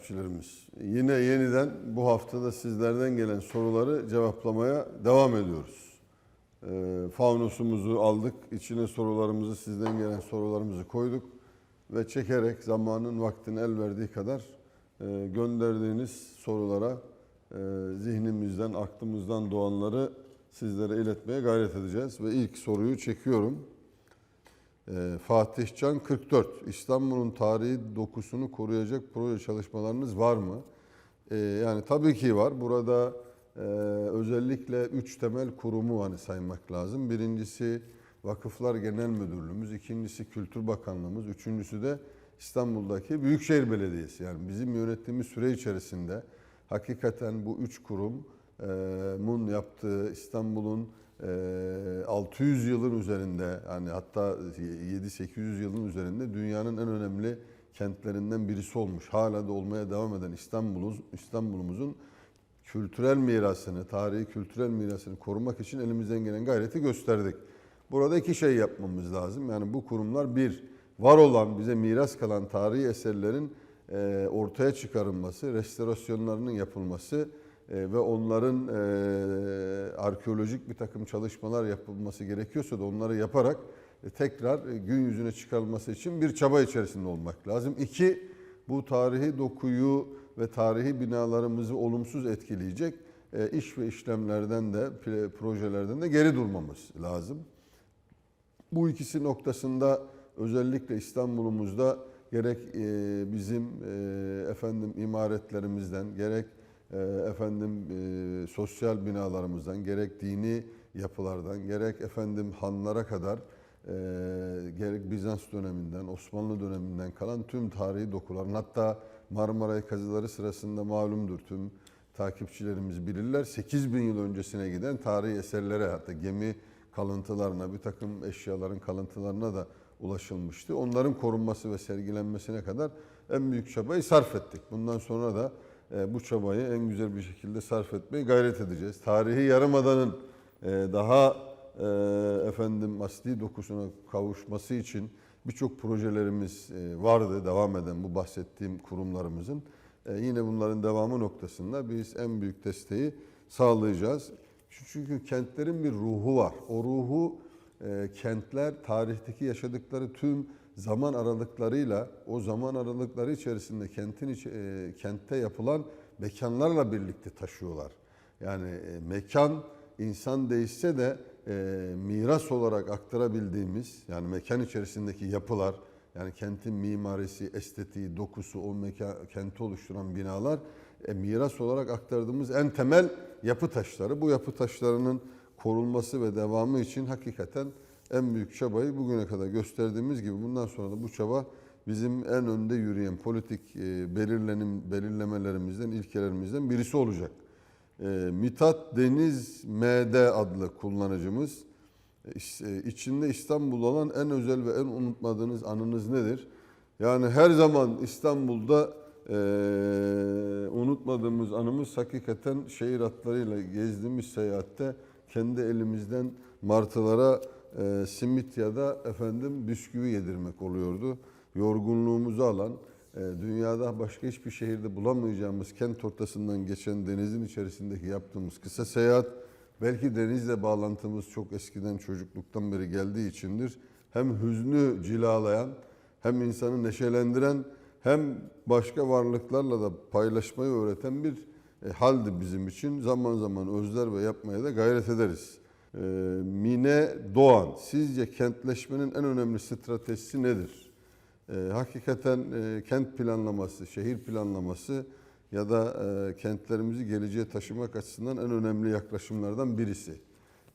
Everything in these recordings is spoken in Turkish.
takipçilerimiz. Yine yeniden bu haftada sizlerden gelen soruları cevaplamaya devam ediyoruz. Ee, faunusumuzu aldık, içine sorularımızı, sizden gelen sorularımızı koyduk ve çekerek zamanın vaktin el verdiği kadar e, gönderdiğiniz sorulara e, zihnimizden, aklımızdan doğanları sizlere iletmeye gayret edeceğiz. Ve ilk soruyu çekiyorum. Ee, Fatih Can 44. İstanbul'un tarihi dokusunu koruyacak proje çalışmalarınız var mı? Ee, yani tabii ki var. Burada e, özellikle üç temel kurumu hani saymak lazım. Birincisi Vakıflar Genel Müdürlüğümüz, ikincisi Kültür Bakanlığımız, üçüncüsü de İstanbul'daki Büyükşehir Belediyesi. Yani bizim yönettiğimiz süre içerisinde hakikaten bu üç kurumun yaptığı İstanbul'un 600 yılın üzerinde yani hatta 7-800 yılın üzerinde dünyanın en önemli kentlerinden birisi olmuş. Hala da olmaya devam eden İstanbul'un İstanbul'umuzun kültürel mirasını, tarihi kültürel mirasını korumak için elimizden gelen gayreti gösterdik. Burada iki şey yapmamız lazım. Yani bu kurumlar bir, var olan bize miras kalan tarihi eserlerin e, ortaya çıkarılması, restorasyonlarının yapılması ve onların e, arkeolojik bir takım çalışmalar yapılması gerekiyorsa da onları yaparak e, tekrar e, gün yüzüne çıkarılması için bir çaba içerisinde olmak lazım. İki, bu tarihi dokuyu ve tarihi binalarımızı olumsuz etkileyecek e, iş ve işlemlerden de projelerden de geri durmamız lazım. Bu ikisi noktasında özellikle İstanbul'umuzda gerek e, bizim e, efendim imaretlerimizden gerek efendim e, sosyal binalarımızdan gerek dini yapılardan gerek efendim hanlara kadar e, gerek Bizans döneminden Osmanlı döneminden kalan tüm tarihi dokuların hatta Marmaray kazıları sırasında malumdur tüm takipçilerimiz bilirler 8000 yıl öncesine giden tarihi eserlere hatta gemi kalıntılarına bir takım eşyaların kalıntılarına da ulaşılmıştı. Onların korunması ve sergilenmesine kadar en büyük çabayı sarf ettik. Bundan sonra da bu çabayı en güzel bir şekilde sarf etmeye gayret edeceğiz. Tarihi Yarımada'nın e, daha e, efendim asli dokusuna kavuşması için birçok projelerimiz e, vardı devam eden bu bahsettiğim kurumlarımızın. E, yine bunların devamı noktasında biz en büyük desteği sağlayacağız. Çünkü kentlerin bir ruhu var. O ruhu e, kentler tarihteki yaşadıkları tüm zaman aralıklarıyla o zaman aralıkları içerisinde kentin iç- e, kentte yapılan mekanlarla birlikte taşıyorlar. Yani e, mekan insan değişse de e, miras olarak aktarabildiğimiz yani mekan içerisindeki yapılar yani kentin mimarisi, estetiği, dokusu, o mekan, kenti oluşturan binalar e, miras olarak aktardığımız en temel yapı taşları. Bu yapı taşlarının korunması ve devamı için hakikaten en büyük çabayı bugüne kadar gösterdiğimiz gibi bundan sonra da bu çaba bizim en önde yürüyen politik e, belirlenim belirlemelerimizden, ilkelerimizden birisi olacak. E, Mithat Deniz MD adlı kullanıcımız e, içinde İstanbul olan en özel ve en unutmadığınız anınız nedir? Yani her zaman İstanbul'da unutmadığımız anımız hakikaten şehir hatlarıyla gezdiğimiz seyahatte kendi elimizden martılara e, simit ya da efendim bisküvi yedirmek oluyordu. Yorgunluğumuzu alan, e, dünyada başka hiçbir şehirde bulamayacağımız kent ortasından geçen denizin içerisindeki yaptığımız kısa seyahat belki denizle bağlantımız çok eskiden çocukluktan beri geldiği içindir. Hem hüznü cilalayan hem insanı neşelendiren hem başka varlıklarla da paylaşmayı öğreten bir e, haldi bizim için. Zaman zaman özler ve yapmaya da gayret ederiz. E, Mine Doğan, sizce kentleşmenin en önemli stratejisi nedir? E, hakikaten e, kent planlaması, şehir planlaması ya da e, kentlerimizi geleceğe taşımak açısından en önemli yaklaşımlardan birisi.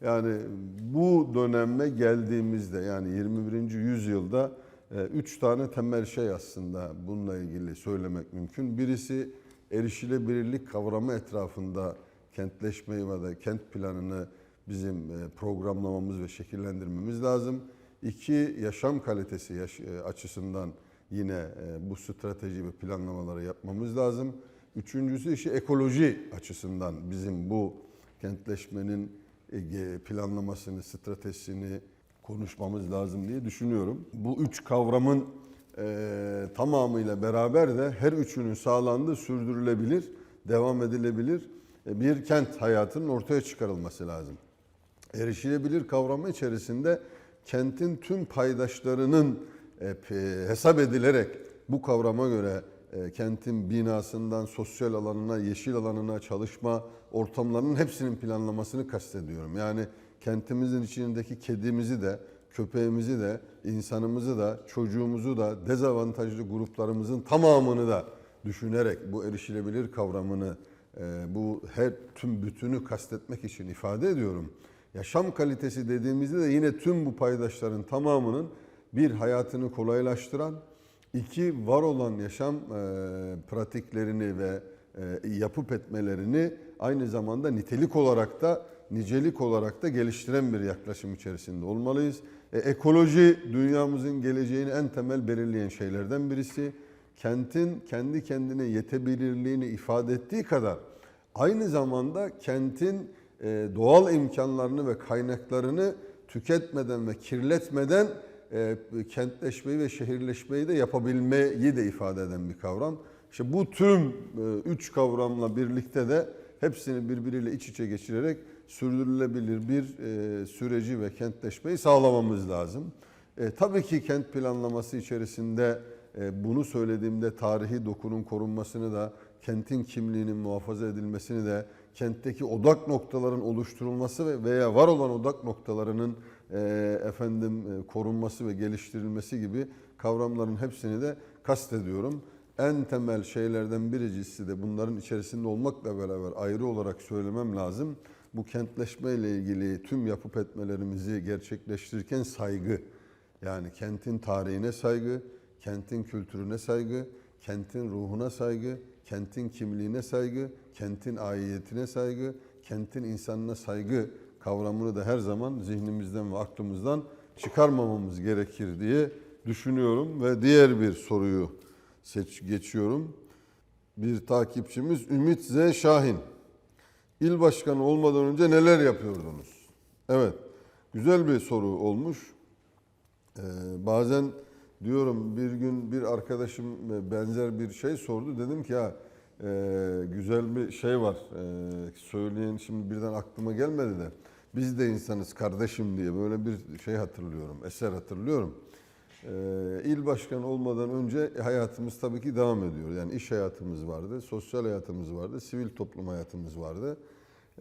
Yani bu döneme geldiğimizde yani 21. yüzyılda e, üç tane temel şey aslında bununla ilgili söylemek mümkün. Birisi erişilebilirlik kavramı etrafında kentleşmeyi ve da kent planını bizim e, programlamamız ve şekillendirmemiz lazım. İki, yaşam kalitesi yaş- e, açısından yine e, bu strateji ve planlamaları yapmamız lazım. Üçüncüsü işi ekoloji açısından bizim bu kentleşmenin planlamasını, stratejisini konuşmamız lazım diye düşünüyorum. Bu üç kavramın e, tamamıyla beraber de her üçünün sağlandığı sürdürülebilir, devam edilebilir bir kent hayatının ortaya çıkarılması lazım. Erişilebilir kavramı içerisinde kentin tüm paydaşlarının e, hesap edilerek bu kavrama göre e, kentin binasından sosyal alanına, yeşil alanına, çalışma ortamlarının hepsinin planlamasını kastediyorum. Yani kentimizin içindeki kedimizi de, köpeğimizi de, insanımızı da, çocuğumuzu da, dezavantajlı gruplarımızın tamamını da düşünerek bu erişilebilir kavramını, e, bu her tüm bütünü kastetmek için ifade ediyorum. Yaşam kalitesi dediğimizde de yine tüm bu paydaşların tamamının bir hayatını kolaylaştıran, iki var olan yaşam e, pratiklerini ve e, yapıp etmelerini aynı zamanda nitelik olarak da nicelik olarak da geliştiren bir yaklaşım içerisinde olmalıyız. E, ekoloji dünyamızın geleceğini en temel belirleyen şeylerden birisi. Kentin kendi kendine yetebilirliğini ifade ettiği kadar aynı zamanda kentin doğal imkanlarını ve kaynaklarını tüketmeden ve kirletmeden e, kentleşmeyi ve şehirleşmeyi de yapabilmeyi de ifade eden bir kavram. İşte bu tüm e, üç kavramla birlikte de hepsini birbiriyle iç içe geçirerek sürdürülebilir bir e, süreci ve kentleşmeyi sağlamamız lazım. E, tabii ki kent planlaması içerisinde e, bunu söylediğimde tarihi dokunun korunmasını da, kentin kimliğinin muhafaza edilmesini de, kentteki odak noktaların oluşturulması ve veya var olan odak noktalarının e, efendim e, korunması ve geliştirilmesi gibi kavramların hepsini de kastediyorum. En temel şeylerden birincisi de bunların içerisinde olmakla beraber ayrı olarak söylemem lazım. Bu kentleşme ile ilgili tüm yapıp etmelerimizi gerçekleştirirken saygı. Yani kentin tarihine saygı, kentin kültürüne saygı, kentin ruhuna saygı, kentin kimliğine saygı, kentin aidiyetine saygı, kentin insanına saygı kavramını da her zaman zihnimizden ve aklımızdan çıkarmamamız gerekir diye düşünüyorum ve diğer bir soruyu seç geçiyorum. Bir takipçimiz Ümit Z Şahin. İl başkanı olmadan önce neler yapıyordunuz? Evet, güzel bir soru olmuş. Ee, bazen diyorum bir gün bir arkadaşım e, benzer bir şey sordu. Dedim ki ya e, güzel bir şey var. E, söyleyen şimdi birden aklıma gelmedi de. Biz de insanız kardeşim diye böyle bir şey hatırlıyorum. Eser hatırlıyorum. E, il başkanı olmadan önce hayatımız tabii ki devam ediyor. Yani iş hayatımız vardı, sosyal hayatımız vardı, sivil toplum hayatımız vardı.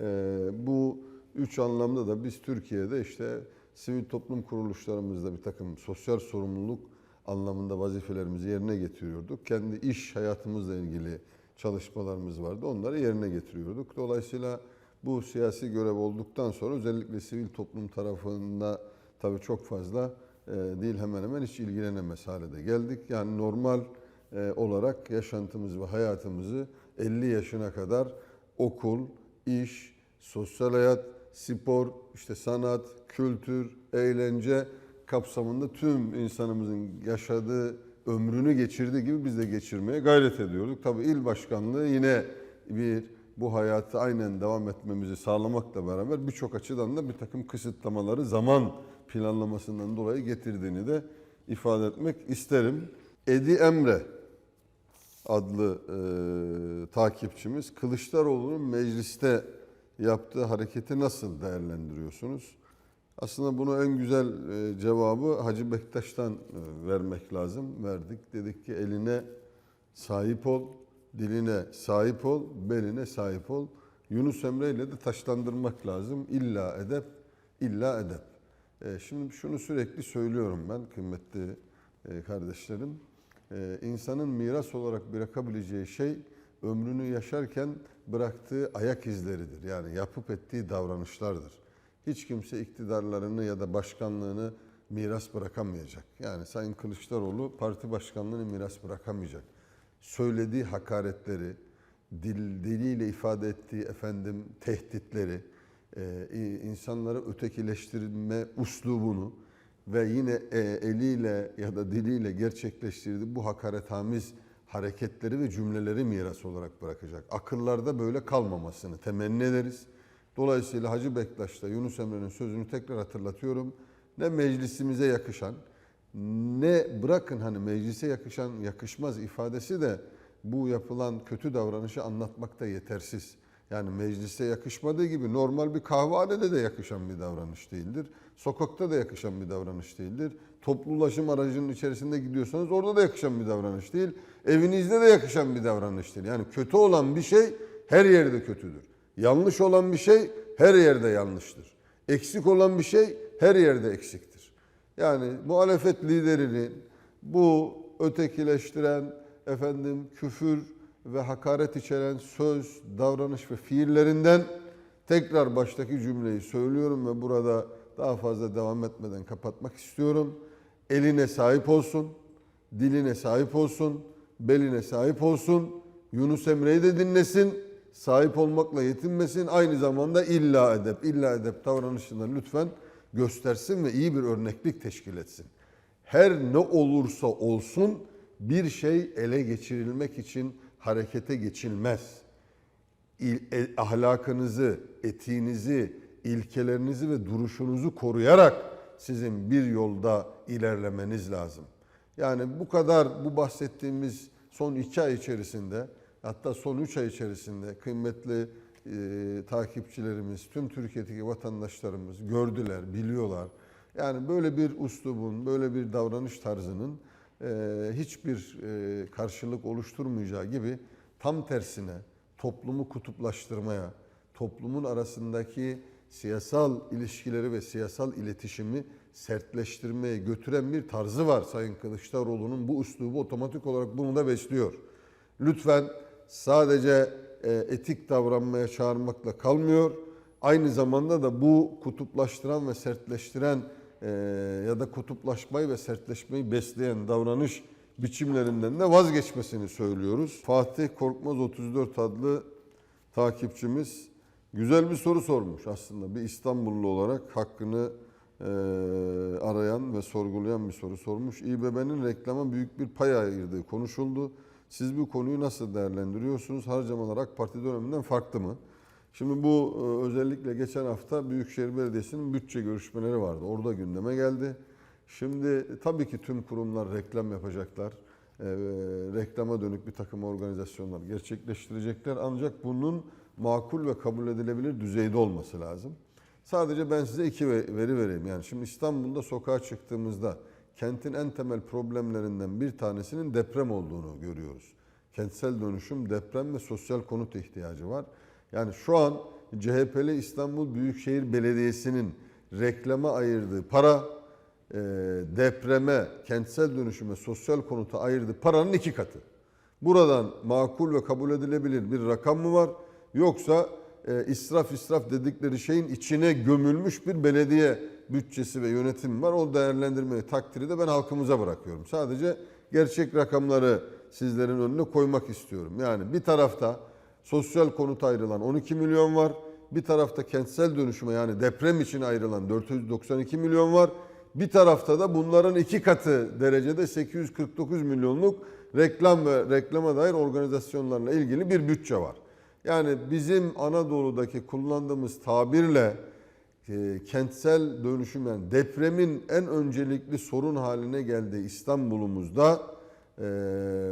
E, bu üç anlamda da biz Türkiye'de işte sivil toplum kuruluşlarımızda bir takım sosyal sorumluluk anlamında vazifelerimizi yerine getiriyorduk. Kendi iş hayatımızla ilgili çalışmalarımız vardı. Onları yerine getiriyorduk. Dolayısıyla bu siyasi görev olduktan sonra özellikle sivil toplum tarafında tabii çok fazla e, değil hemen hemen hiç ilgilenemez hale de geldik. Yani normal e, olarak yaşantımız ve hayatımızı 50 yaşına kadar okul, iş, sosyal hayat, spor, işte sanat, kültür, eğlence kapsamında tüm insanımızın yaşadığı ömrünü geçirdiği gibi biz de geçirmeye gayret ediyorduk. Tabii il başkanlığı yine bir bu hayatı aynen devam etmemizi sağlamakla beraber birçok açıdan da bir takım kısıtlamaları zaman planlamasından dolayı getirdiğini de ifade etmek isterim. Edi Emre adlı e, takipçimiz Kılıçdaroğlu'nun mecliste yaptığı hareketi nasıl değerlendiriyorsunuz? Aslında bunu en güzel e, cevabı Hacı Bektaş'tan e, vermek lazım. Verdik. Dedik ki eline sahip ol, diline sahip ol, beline sahip ol. Yunus Emre ile de taşlandırmak lazım. İlla edep, illa edep. E, Şimdi şunu sürekli söylüyorum ben kıymetli kardeşlerim. İnsanın miras olarak bırakabileceği şey ömrünü yaşarken bıraktığı ayak izleridir. Yani yapıp ettiği davranışlardır. Hiç kimse iktidarlarını ya da başkanlığını miras bırakamayacak. Yani Sayın Kılıçdaroğlu parti başkanlığını miras bırakamayacak. Söylediği hakaretleri, dil, diliyle ifade ettiği efendim tehditleri, e, insanları ötekileştirme uslubunu ve yine e, eliyle ya da diliyle gerçekleştirdiği bu hakarethamiz hareketleri ve cümleleri miras olarak bırakacak. Akıllarda böyle kalmamasını temenni ederiz. Dolayısıyla Hacı Bektaş'ta Yunus Emre'nin sözünü tekrar hatırlatıyorum. Ne meclisimize yakışan ne bırakın hani meclise yakışan yakışmaz ifadesi de bu yapılan kötü davranışı anlatmakta yetersiz. Yani meclise yakışmadığı gibi normal bir kahvehanede de yakışan bir davranış değildir. Sokakta da yakışan bir davranış değildir. Toplu ulaşım aracının içerisinde gidiyorsanız orada da yakışan bir davranış değil. Evinizde de yakışan bir davranış değil. Yani kötü olan bir şey her yerde kötüdür. Yanlış olan bir şey her yerde yanlıştır. Eksik olan bir şey her yerde eksiktir. Yani muhalefet liderinin bu ötekileştiren, efendim küfür ve hakaret içeren söz, davranış ve fiillerinden tekrar baştaki cümleyi söylüyorum ve burada daha fazla devam etmeden kapatmak istiyorum. Eline sahip olsun, diline sahip olsun, beline sahip olsun. Yunus Emre'yi de dinlesin, sahip olmakla yetinmesin. Aynı zamanda illa edep, illa edep davranışını lütfen göstersin ve iyi bir örneklik teşkil etsin. Her ne olursa olsun bir şey ele geçirilmek için harekete geçilmez. İl- e- ahlakınızı, etiğinizi, ilkelerinizi ve duruşunuzu koruyarak sizin bir yolda ilerlemeniz lazım. Yani bu kadar bu bahsettiğimiz son iki ay içerisinde hatta son üç ay içerisinde kıymetli e, takipçilerimiz, tüm Türkiye'deki vatandaşlarımız gördüler, biliyorlar. Yani böyle bir uslubun, böyle bir davranış tarzının e, hiçbir e, karşılık oluşturmayacağı gibi tam tersine toplumu kutuplaştırmaya, toplumun arasındaki siyasal ilişkileri ve siyasal iletişimi sertleştirmeye götüren bir tarzı var Sayın Kılıçdaroğlu'nun. Bu üslubu otomatik olarak bunu da besliyor. Lütfen sadece e, etik davranmaya çağırmakla kalmıyor. Aynı zamanda da bu kutuplaştıran ve sertleştiren e, ya da kutuplaşmayı ve sertleşmeyi besleyen davranış biçimlerinden de vazgeçmesini söylüyoruz. Fatih Korkmaz 34 adlı takipçimiz güzel bir soru sormuş aslında. Bir İstanbullu olarak hakkını e, arayan ve sorgulayan bir soru sormuş. İBB'nin reklama büyük bir pay ayırdığı konuşuldu. Siz bu konuyu nasıl değerlendiriyorsunuz? Harcamalar AK Parti döneminden farklı mı? Şimdi bu e, özellikle geçen hafta Büyükşehir Belediyesi'nin bütçe görüşmeleri vardı. Orada gündeme geldi. Şimdi tabii ki tüm kurumlar reklam yapacaklar. E, reklama dönük bir takım organizasyonlar gerçekleştirecekler. Ancak bunun makul ve kabul edilebilir düzeyde olması lazım. Sadece ben size iki ve- veri vereyim. Yani şimdi İstanbul'da sokağa çıktığımızda kentin en temel problemlerinden bir tanesinin deprem olduğunu görüyoruz. Kentsel dönüşüm, deprem ve sosyal konut ihtiyacı var. Yani şu an CHP'li İstanbul Büyükşehir Belediyesi'nin reklama ayırdığı para e, depreme, kentsel dönüşüme, sosyal konuta ayırdığı paranın iki katı. Buradan makul ve kabul edilebilir bir rakam mı var? Yoksa e, israf israf dedikleri şeyin içine gömülmüş bir belediye bütçesi ve yönetimi var. O değerlendirmeyi, takdiri de ben halkımıza bırakıyorum. Sadece gerçek rakamları sizlerin önüne koymak istiyorum. Yani bir tarafta sosyal konut ayrılan 12 milyon var. Bir tarafta kentsel dönüşüme yani deprem için ayrılan 492 milyon var. Bir tarafta da bunların iki katı derecede 849 milyonluk reklam ve reklama dair organizasyonlarla ilgili bir bütçe var. Yani bizim Anadolu'daki kullandığımız tabirle e, kentsel dönüşüm yani depremin en öncelikli sorun haline geldiği İstanbul'umuzda e,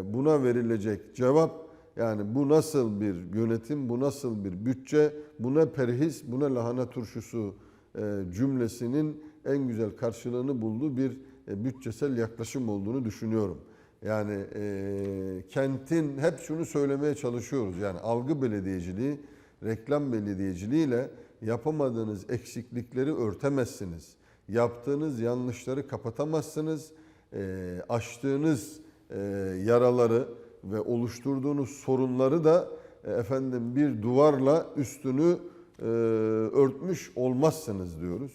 buna verilecek cevap yani bu nasıl bir yönetim, bu nasıl bir bütçe, bu ne perhiz, bu ne lahana turşusu e, cümlesinin en güzel karşılığını bulduğu bir e, bütçesel yaklaşım olduğunu düşünüyorum. Yani e, kentin hep şunu söylemeye çalışıyoruz. Yani algı belediyeciliği, reklam belediyeciliğiyle yapamadığınız eksiklikleri örtemezsiniz. Yaptığınız yanlışları kapatamazsınız. E, aştığınız e, yaraları ve oluşturduğunuz sorunları da e, efendim bir duvarla üstünü e, örtmüş olmazsınız diyoruz.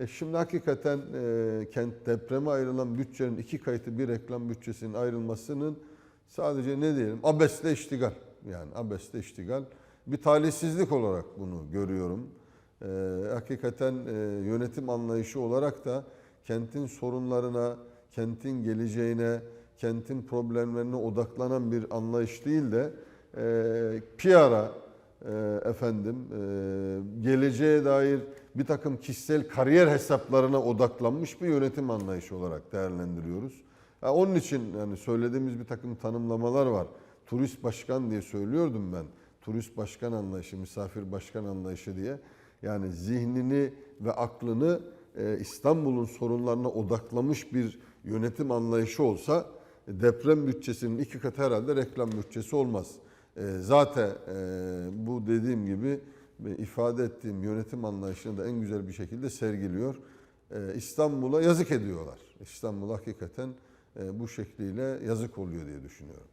E şimdi hakikaten e, kent depreme ayrılan bütçenin iki kayıtı bir reklam bütçesinin ayrılmasının sadece ne diyelim abesle iştigal. Yani abesle iştigal. Bir talihsizlik olarak bunu görüyorum. E, hakikaten e, yönetim anlayışı olarak da kentin sorunlarına, kentin geleceğine, kentin problemlerine odaklanan bir anlayış değil de e, PR'a, e, efendim e, geleceğe dair bir takım kişisel kariyer hesaplarına odaklanmış bir yönetim anlayışı olarak değerlendiriyoruz. Ha, onun için yani söylediğimiz bir takım tanımlamalar var. Turist başkan diye söylüyordum ben. Turist başkan anlayışı, misafir başkan anlayışı diye. Yani zihnini ve aklını e, İstanbul'un sorunlarına odaklamış bir yönetim anlayışı olsa e, deprem bütçesinin iki katı herhalde reklam bütçesi olmaz. E, Zaten bu dediğim gibi ifade ettiğim yönetim anlayışını da en güzel bir şekilde sergiliyor. İstanbul'a yazık ediyorlar. İstanbul hakikaten bu şekliyle yazık oluyor diye düşünüyorum.